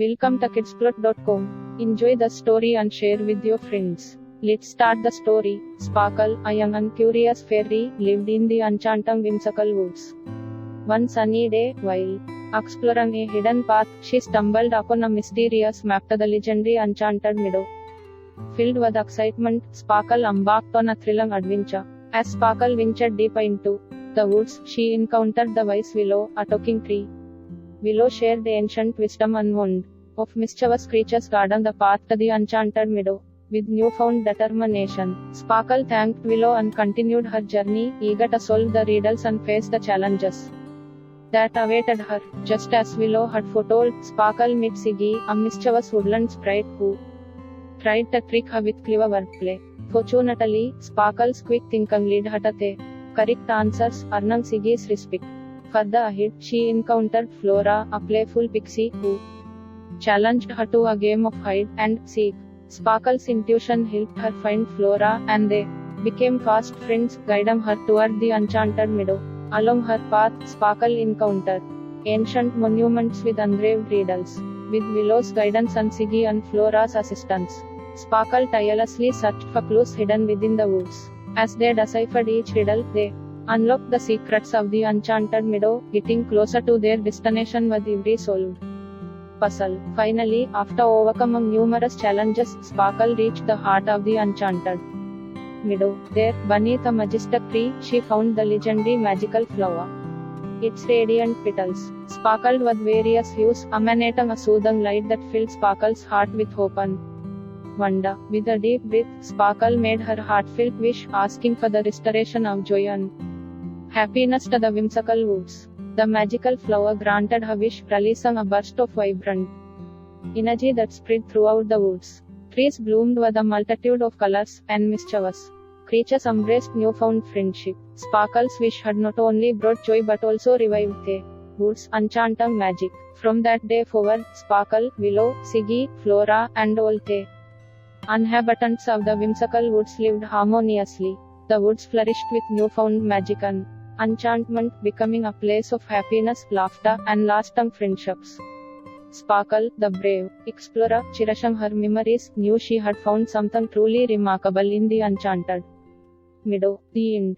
Welcome to kidsplot.com. Enjoy the story and share with your friends. Let's start the story. Sparkle, a young and curious fairy, lived in the enchanting whimsical woods. One sunny day, while exploring a hidden path, she stumbled upon a mysterious map to the legendary enchanted meadow. Filled with excitement, Sparkle embarked on a thrilling adventure. As Sparkle ventured deeper into the woods, she encountered the wise willow, a talking tree. Willow shared the ancient wisdom warned of mischievous creatures guarding the path to the enchanted meadow. With newfound determination, Sparkle thanked Willow and continued her journey, eager to solve the riddles and face the challenges that awaited her. Just as Willow had foretold, Sparkle met Siggy, a mischievous woodland sprite who tried to trick her with clever wordplay. Fortunately, Sparkle's quick thinking led her to the correct answers, earning Siggy's respect. Further ahead, she encountered Flora, a playful pixie who challenged her to a game of hide and seek. Sparkle's intuition helped her find Flora, and they became fast friends, guiding her toward the enchanted meadow. Along her path, Sparkle encountered ancient monuments with engraved riddles. With Willow's guidance and Siggy and Flora's assistance, Sparkle tirelessly searched for clues hidden within the woods. As they deciphered each riddle, they unlocked the secrets of the enchanted meadow, getting closer to their destination with every solved puzzle. Finally, after overcoming numerous challenges, Sparkle reached the heart of the enchanted meadow. There, beneath a majestic tree, she found the legendary magical flower. Its radiant petals sparkled with various hues, emanating a soothing light that filled Sparkle's heart with hope and wonder. With a deep breath, Sparkle made her heartfelt wish, asking for the restoration of joy and happiness to the whimsical woods. The magical flower granted her wish, releasing a burst of vibrant energy that spread throughout the woods. Trees bloomed with a multitude of colors, and mischievous creatures embraced newfound friendship. Sparkle's wish had not only brought joy but also revived the woods' enchanting magic. From that day forward, Sparkle, Willow, Siggy, Flora, and all the inhabitants of the whimsical woods lived harmoniously. The woods flourished with newfound magic and enchantment, becoming a place of happiness, laughter, and lasting friendships. Sparkle, the brave explorer, cherishing her memories, knew she had found something truly remarkable in the enchanted meadow. The end.